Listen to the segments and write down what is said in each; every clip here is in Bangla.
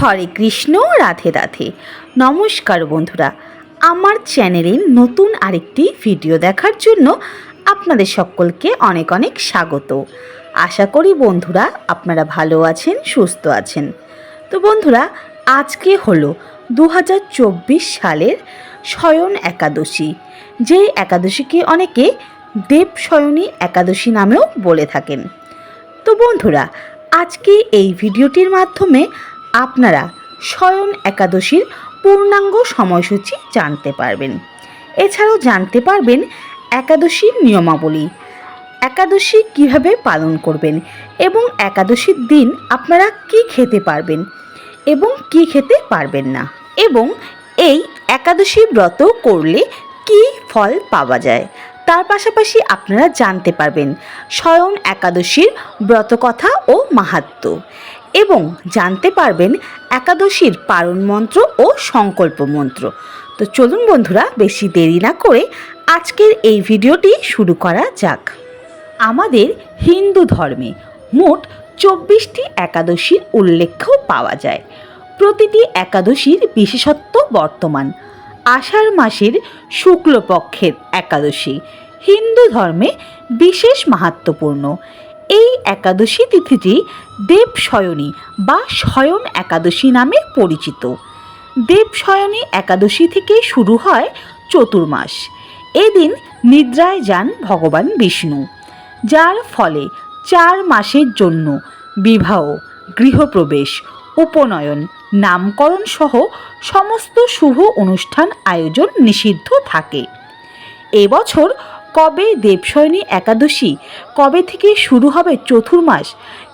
হরে কৃষ্ণ, রাধে রাধে। নমস্কার বন্ধুরা, আমার চ্যানেলে নতুন আরেকটি ভিডিও দেখার জন্য আপনাদের সকলকে অনেক অনেক স্বাগত। আশা করি বন্ধুরা আপনারা ভালো আছেন, সুস্থ আছেন। তো বন্ধুরা, আজকে হলো দু হাজার চব্বিশ সালের শয়ন একাদশী। যেই একাদশীকে অনেকে দেব শয়নী একাদশী নামেও বলে থাকেন। তো বন্ধুরা, আজকে এই ভিডিওটির মাধ্যমে আপনারা শয়ন একাদশীর পূর্ণাঙ্গ সময়সূচি জানতে পারবেন। এছাড়াও জানতে পারবেন একাদশীর নিয়মাবলী। একাদশী কীভাবে পালন করবেন এবং একাদশীর দিন আপনারা কি খেতে পারবেন এবং কি খেতে পারবেন না? এবং এই একাদশী ব্রত করলে কি ফল পাওয়া যায়? তার পাশাপাশি আপনারা জানতে পারবেন স্বয়ং একাদশীর ব্রতকথা ও মাহাত্ম্য। এবং জানতে পারবেন একাদশীর পারণ মন্ত্র ও সংকল্প মন্ত্র। তো চলুন বন্ধুরা, বেশি দেরি না করে আজকের এই ভিডিওটি শুরু করা যাক। আমাদের হিন্দু ধর্মে মোট চব্বিশটি একাদশীর উল্লেখ্য পাওয়া যায়। প্রতিটি একাদশীর বিশেষত্ব বর্তমান। আষাঢ় মাসের শুক্লপক্ষের একাদশী হিন্দু ধর্মে বিশেষ মাহাত্মপূর্ণ। এই একাদশী তিথিটি দেবশয়নী বা শয়ন একাদশী নামে পরিচিত। দেবশয়নী একাদশী থেকে শুরু হয় চতুর্মাস। এদিন নিদ্রায় যান ভগবান বিষ্ণু, যার ফলে চার মাসের জন্য বিবাহ, গৃহপ্রবেশ, উপনয়ন, নামকরণ সহ সমস্ত শুভ অনুষ্ঠান আয়োজন নিষিদ্ধ থাকে। এবছর কবে দেবশয়নী একাদশী? কবে থেকে শুরু হবে চতুর্মাস?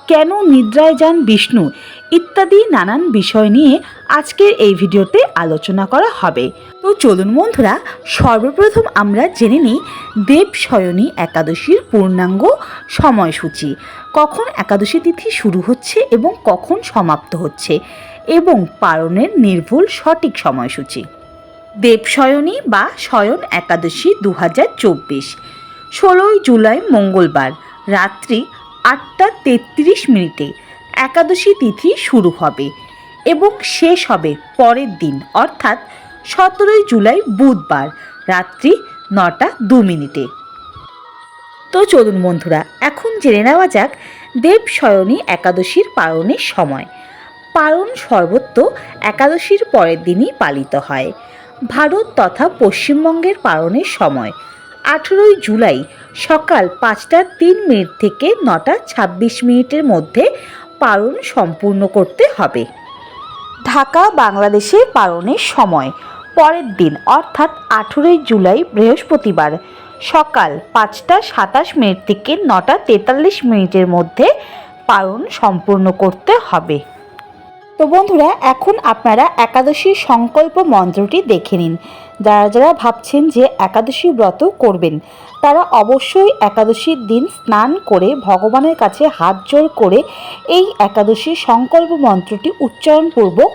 কেন নিদ্রায় যান বিষ্ণু? ইত্যাদি নানান বিষয় নিয়ে আজকের এই ভিডিওতে আলোচনা করা হবে। তো চলুন বন্ধুরা, সর্বপ্রথম আমরা জেনে নিই দেবশয়নী একাদশীর পূর্ণাঙ্গ সময়সূচি। কখন একাদশী তিথি শুরু হচ্ছে এবং কখন সমাপ্ত হচ্ছে এবং পালনের নির্ভুল সঠিক সময়সূচি? দেবশয়নী বা শয়ন একাদশী দু হাজার চব্বিশ। ষোলোই জুলাই মঙ্গলবার, রাত্রি আটটা তেত্রিশ মিনিটে একাদশী তিথি শুরু হবে এবং শেষ হবে পরের দিন, অর্থাৎ সতেরোই জুলাই বুধবার, রাত্রি নটা দু মিনিটে। তো চলুন বন্ধুরা, এখন জেনে নেওয়া যাক দেবশয়নী একাদশীর পালনের সময়। পালন সর্বত্র একাদশীর পরের দিনই পালিত হয়। ভারত তথা পশ্চিমবঙ্গের পালনের সময়। আঠেরোই জুলাই সকাল পাঁচটা তিন মিনিট থেকে নটা ছাব্বিশ মিনিটের মধ্যে পালন সম্পূর্ণ করতে হবে। ঢাকা, বাংলাদেশে পালনের সময়। পরের দিন, অর্থাৎ আঠেরোই জুলাই বৃহস্পতিবার সকাল পাঁচটা সাতাশ মিনিট থেকে নটা তেতাল্লিশ মিনিটের মধ্যে পালন সম্পূর্ণ করতে হবে। তো বন্ধুরা, এখন আপনারা একাদশীর সংকল্প মন্ত্রটি দেখে নিন। যারা যারা ভাবছেন যে একাদশী ব্রত করবেন, তারা অবশ্যই একাদশীর দিন স্নান করে ভগবানের কাছে হাত জোর করে এই একাদশীর সংকল্প মন্ত্রটি উচ্চারণপূর্বক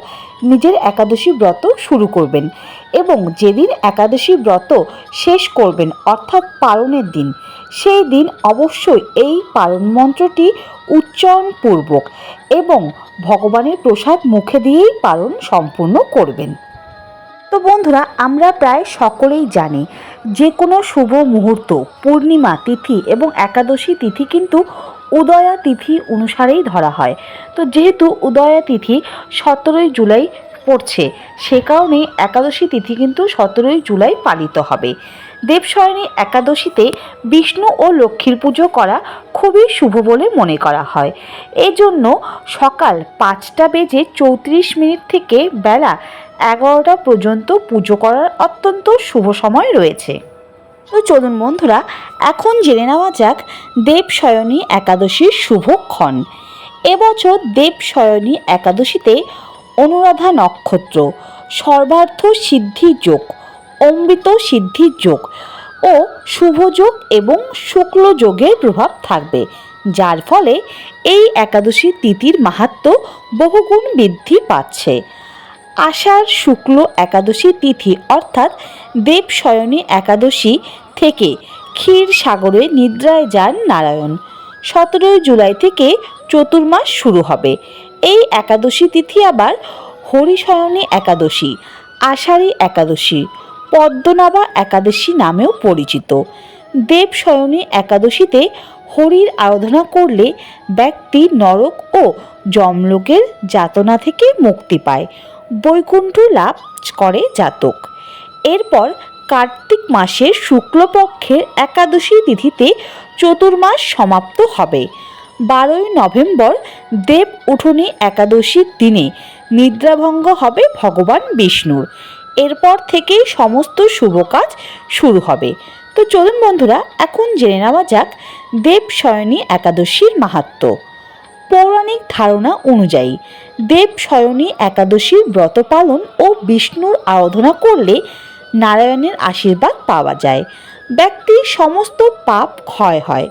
নিজের একাদশী ব্রত শুরু করবেন। এবং যেদিন একাদশী ব্রত শেষ করবেন, অর্থাৎ পালনের দিন, সেই দিন অবশ্যই এই পালন মন্ত্রটি উচ্চারণপূর্বক এবং ভগবানের প্রসাদ মুখে দিয়েই পালন সম্পূর্ণ করবেন। তো বন্ধুরা, আমরা প্রায় সকলেই জানি যে কোনো শুভ মুহূর্ত, পূর্ণিমা তিথি এবং একাদশী তিথি কিন্তু উদয়া তিথি অনুসারেই ধরা হয়। তো যেহেতু উদয়া তিথি সতেরোই জুলাই পড়ছে। সে কারণেই একাদশী তিথি কিন্তু সতেরোই জুলাই পালিত হবে। দেবশয়নী একাদশীতে বিষ্ণু ও লক্ষ্মীর পুজো করা খুবই শুভ বলে মনে করা হয়। এজন্য সকাল পাঁচটা বেজে চৌত্রিশ মিনিট থেকে বেলা এগারোটা পর্যন্ত পুজো করার অত্যন্ত শুভ সময় রয়েছে। তো চলুন বন্ধুরা, এখন জেনে নেওয়া যাক দেবশয়নী একাদশীর শুভক্ষণ এবছর দেবশয়নী একাদশীতে অনুরাধা নক্ষত্র, সর্বার্থ সিদ্ধি যোগ, অমৃত সিদ্ধির যোগ ও শুভযোগ এবং শুক্ল যোগের প্রভাব থাকবে, যার ফলে এই একাদশী তিথির মাহাত্ম বহুগুণ বৃদ্ধি পাচ্ছে। আষাঢ় শুক্ল একাদশী তিথি অর্থাৎ দেবশয়নী একাদশী থেকে ক্ষীর সাগরে নিদ্রায় যান নারায়ণ। সতেরোই জুলাই থেকে চতুর্মাস শুরু হবে। এই একাদশী তিথি আবার হরিশয়নী একাদশী, আষাঢ়ী একাদশী, পদ্মনাভা একাদশী নামেও পরিচিত। দেবশয়নী একাদশীতে হরির আরাধনা করলে ব্যক্তি নরক ও যমলোকের যাতনা থেকে মুক্তি পায়, বৈকুণ্ঠ লাভ করে জাতক। এরপর কার্তিক মাসের শুক্লপক্ষের একাদশী তিথিতে চতুর্মাস সমাপ্ত হবে। বারোই নভেম্বর দেব উঠোনি একাদশীর দিনে নিদ্রাভঙ্গ হবে ভগবান বিষ্ণুর। এরপর থেকেই সমস্ত শুভ কাজ শুরু হবে। তো চলুন বন্ধুরা, এখন জেনে নেওয়া যাক দেব শয়নী একাদশীর মাহাত্ম্য পৌরাণিক ধারণা অনুযায়ী দেব শয়নী একাদশীর ব্রত পালন ও বিষ্ণুর আরাধনা করলে নারায়ণের আশীর্বাদ পাওয়া যায়। ব্যক্তির সমস্ত পাপ ক্ষয় হয়।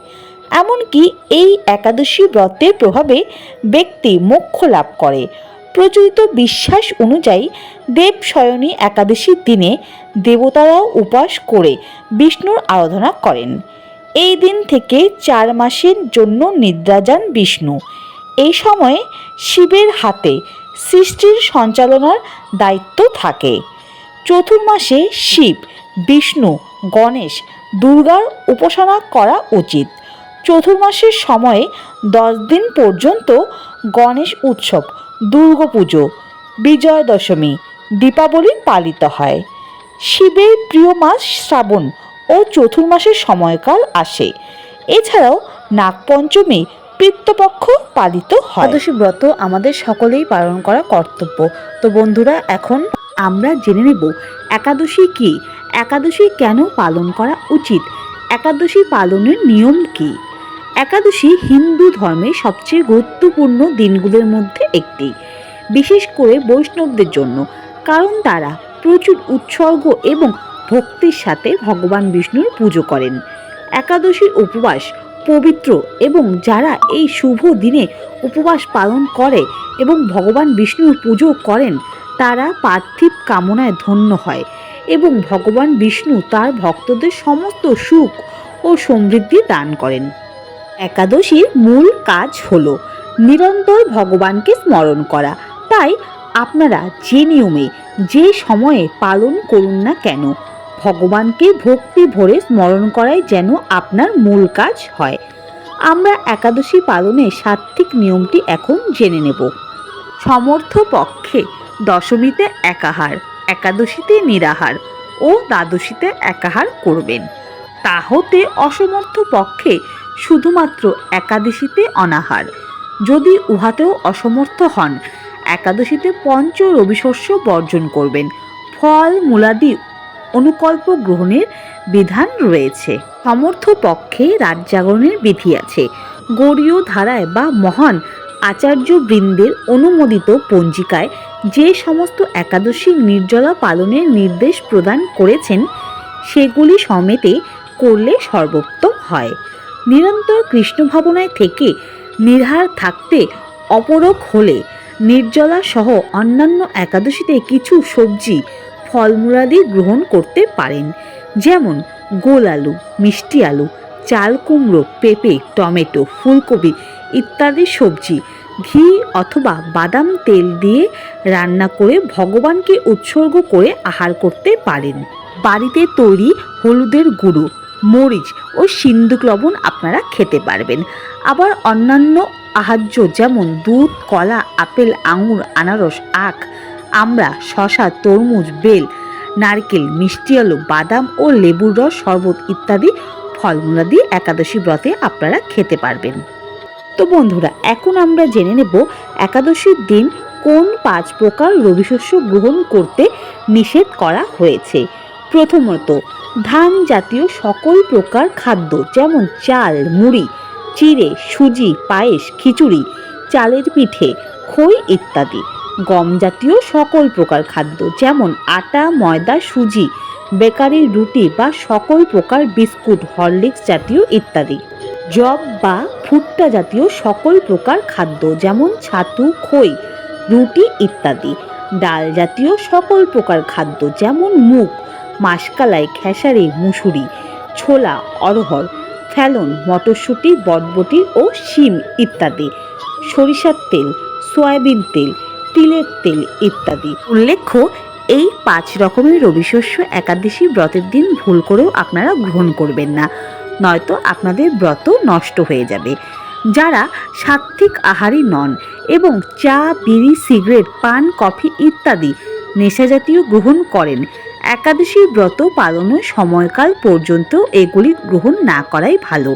এমনকি এই একাদশী ব্রতের প্রভাবে ব্যক্তি মোক্ষ লাভ করে। প্রচলিত বিশ্বাস অনুযায়ী দেব শয়নী একাদশীর দিনে দেবতারাও উপাস করে বিষ্ণুর আরাধনা করেন। এই দিন থেকে চার মাসের জন্য নিদ্রা যান বিষ্ণু। এই সময়ে শিবের হাতে সৃষ্টির সঞ্চালনার দায়িত্ব থাকে। চতুর্মাসে শিব, বিষ্ণু, গণেশ, দুর্গার উপাসনা করা উচিত। চতুর্মাসের সময়ে দশ দিন পর্যন্ত গণেশ উৎসব দুর্গাপুজো বিজয় দশমী দীপাবলি পালিত হয়। শিবের প্রিয় মাস শ্রাবণ ও চতুর্মাসের সময়কাল আসে। এছাড়াও নাগপঞ্চমী পিতৃপক্ষ পালিত হয়। একাদশী ব্রত আমাদের সকলেই পালন করা কর্তব্য। তো বন্ধুরা, এখন আমরা জেনে নেব একাদশী কি? একাদশী কেন পালন করা উচিত? একাদশী পালনের নিয়ম কি? একাদশী হিন্দু ধর্মের সবচেয়ে গুরুত্বপূর্ণ দিনগুলোর মধ্যে একটি। বিশেষ করে বৈষ্ণবদের জন্য, কারণ তারা প্রচুর উৎসর্গ এবং ভক্তির সাথে ভগবান বিষ্ণুর পুজো করেন। একাদশীর উপবাস পবিত্র এবং যারা এই শুভ দিনে উপবাস পালন করে এবং ভগবান বিষ্ণুর পুজো করেন, তারা পার্থিব কামনায় ধন্য হয় এবং ভগবান বিষ্ণু তার ভক্তদের সমস্ত সুখ ও সমৃদ্ধি দান করেন। একাদশীর মূল কাজ হলো নিরন্তর ভগবানকে স্মরণ করা। তাই আপনারা যে নিয়মে, যে সময়ে পালন করুন না কেন, ভগবানকে ভক্তি ভরে স্মরণ করাই যেন আপনার মূল কাজ হয়। আমরা একাদশী পালনের সাত্ত্বিক নিয়মটি এখন জেনে নেব। সমর্থ পক্ষে দশমীতে একাহার, একাদশীতে নিরাহার ও দ্বাদশীতে একাহার করবেন। তা হতে অসমর্থ পক্ষে শুধুমাত্র একাদশীতে অনাহার। যদি উহাতেও অসমর্থ হন, একাদশীতে পঞ্চ রবিশস্য বর্জন করবেন। ফল, মূলাদি অনুকল্প গ্রহণের বিধান রয়েছে। সমর্থ পক্ষে রাত জাগরণের বিধি আছে। গৌরীয় ধারায় বা মহান আচার্য বৃন্দের অনুমোদিত পঞ্জিকায় যে সমস্ত একাদশী নির্জলা পালনের নির্দেশ প্রদান করেছেন, সেগুলি সমেতে করলে সর্বোত্তম হয়। নিরন্তর কৃষ্ণ ভাবনায় থেকে নির্হার থাকতে অপরক হলে নির্জলা সহ অন্যান্য একাদশীতে কিছু সবজি, ফলমূলাদি গ্রহণ করতে পারেন। যেমন গোল আলু, মিষ্টি আলু, চাল কুমড়ো, পেঁপে, টমেটো, ফুলকপি ইত্যাদি সবজি, ঘি অথবা বাদাম তেল দিয়ে রান্না করে ভগবানকে উৎসর্গ করে আহার করতে পারেন। বাড়িতে তৈরি হলুদের গুঁড়ো মরিচ ও সিন্দুক লবণ আপনারা খেতে পারবেন। আবার অন্যান্য আহার্য যেমন দুধ, কলা, আপেল, আঙুর, আনারস, আখ আমড়া শশা তরমুজ, বেল, নারকেল, মিষ্টি আলু, বাদাম ও লেবুর রস, শরবত ইত্যাদি ফলমূলাদি একাদশী ব্রতে আপনারা খেতে পারবেন। তো বন্ধুরা, এখন আমরা জেনে নেব একাদশীর দিন কোন পাঁচ প্রকার রবিশস্য গ্রহণ করতে নিষেধ করা হয়েছে। প্রথমত, ধান জাতীয় সকল প্রকার খাদ্য যেমন চাল, মুড়ি, চিড়ে, সুজি, পায়েস, খিচুড়ি, চালের পিঠে, খই ইত্যাদি। গম জাতীয় সকল প্রকার খাদ্য যেমন আটা, ময়দা, সুজি বেকারি রুটি বা সকল প্রকার বিস্কুট, হরলিক্স জাতীয় ইত্যাদি। জব বা ভুট্টা জাতীয় সকল প্রকার খাদ্য যেমন ছাতু, খই, রুটি ইত্যাদি। ডাল জাতীয় সকল প্রকার খাদ্য যেমন মুগ মাসকালাই খেসারি, মুসুরি, ছোলা অরহর ফ্যালন মটরশুঁটি, বটবটি ও শিম ইত্যাদি। সরিষার তেল, সয়াবিন তেল, তিলের তেল ইত্যাদি। উল্লেখ্য, এই পাঁচ রকমের রবি শস্য একাদশী ব্রতের দিন ভুল করেও আপনারা গ্রহণ করবেন না। নয়তো আপনাদের ব্রত নষ্ট হয়ে যাবে। যারা সাত্ত্বিক আহারী নন এবং চা, বিড়ি, সিগারেট, পান, কফি ইত্যাদি নেশাজাতীয় গ্রহণ করেন একাদশী ব্রত পালনের সময়কাল পর্যন্ত এগুলি গ্রহণ না করাই ভালো।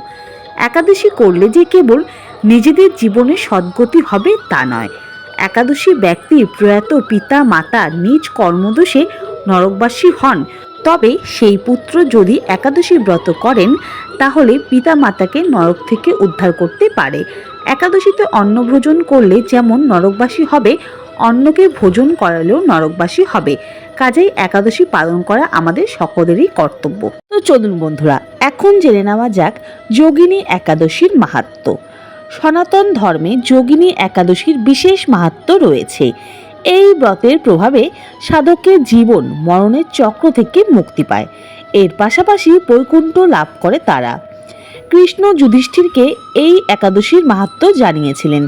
একাদশী করলে যে কেবল নিজেদের জীবনে সদ্গতি হবে তা নয়। একাদশী ব্যক্তির প্রয়াত পিতা, মাতা নিজ কর্মদোষে নরকবাসী হন। তবে সেই পুত্র যদি একাদশী ব্রত করেন, তাহলে পিতা মাতাকে নরক থেকে উদ্ধার করতে পারে। একাদশীতে অন্নভোজন করলে যেমন নরকবাসী হবে অন্নকে ভোজন করালেও নরকবাসী হবে। কাজেই একাদশী পালন করা আমাদের সকলেরই কর্তব্য। তো চলুন বন্ধুরা, এখন জেনে নেওয়া যাক যোগিনী একাদশীর মাহাত্ম্য সনাতন ধর্মে যোগিনী একাদশীর বিশেষ মাহাত্ম্য রয়েছে। এই ব্রতের প্রভাবে সাধকের জীবন মরণের চক্র থেকে মুক্তি পায়। এর পাশাপাশি বৈকুণ্ঠ লাভ করে তারা। কৃষ্ণ যুধিষ্ঠিরকে এই একাদশীর মাহাত্ম্য জানিয়েছিলেন।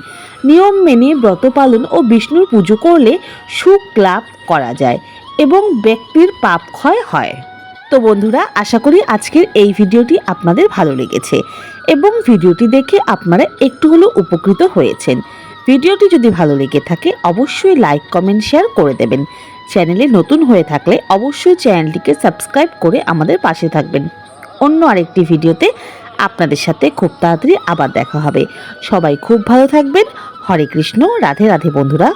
নিয়ম মেনে ব্রত পালন ও বিষ্ণুর পুজো করলে সুখ লাভ করা যায় এবং ব্যক্তির পাপ ক্ষয় হয়। তো বন্ধুরা, আশা করি আজকের এই ভিডিওটি আপনাদের ভালো লেগেছে এবং ভিডিওটি দেখে আপনারা একটু হলেও উপকৃত হয়েছেন। ভিডিওটি যদি ভালো লেগে থাকে, অবশ্যই লাইক, কমেন্ট, শেয়ার করে দেবেন। চ্যানেলে নতুন হয়ে থাকলে অবশ্যই চ্যানেলটিকে সাবস্ক্রাইব করে আমাদের পাশে থাকবেন। অন্য আরেকটি ভিডিওতে আপনাদের সাথে খুব তাড়াতাড়ি আবার দেখা হবে। সবাই খুব ভালো থাকবেন। হরে কৃষ্ণ, রাধে রাধে বন্ধুরা।